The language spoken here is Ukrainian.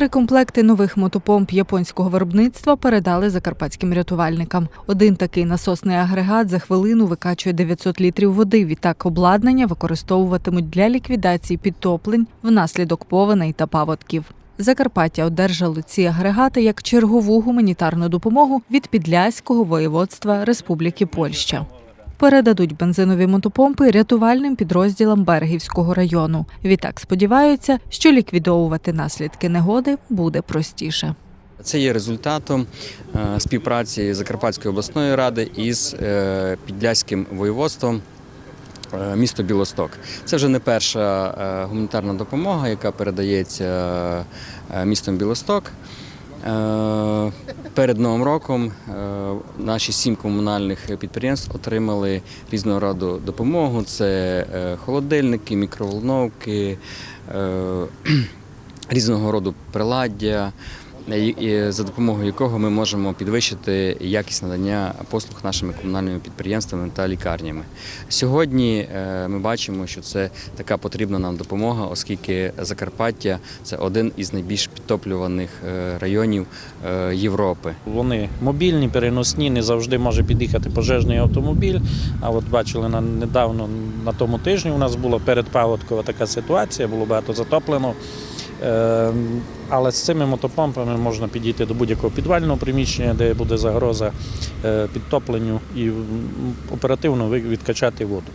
Три комплекти нових мотопомп японського виробництва передали закарпатським рятувальникам. Один такий насосний агрегат за хвилину викачує 900 літрів води. Відтак обладнання використовуватимуть для ліквідації підтоплень внаслідок повеней та паводків. Закарпаття одержали ці агрегати як чергову гуманітарну допомогу від Підляського воєводства Республіки Польща. Передадуть бензинові мотопомпи рятувальним підрозділам Берегівського району. Відтак сподіваються, що ліквідовувати наслідки негоди буде простіше. Це є результатом е, співпраці Закарпатської обласної ради із е, Підляським воєводством е, місто Білосток. Це вже не перша гуманітарна допомога, яка передається містом Білосток. Е, Перед Новим роком е, наші сім комунальних підприємств отримали різного роду допомогу. Це е, холодильники, мікроволновки, різного роду приладдя, за допомогою якого ми можемо підвищити якість надання послуг нашими комунальними підприємствами та лікарнями. Сьогодні е, ми бачимо, що це така потрібна нам допомога, оскільки Закарпаття це один із найбільш підтоплюваних е, районів е, Європи. Вони мобільні, переносні, не завжди може під'їхати пожежний автомобіль. А от бачили недавно на тому тижні. У нас була передпаводкова така ситуація, було багато затоплено. Е, Але з цими мотопомпами можна підійти до будь-якого підвального приміщення, де буде загроза е, підтопленню, і оперативно відкачати воду.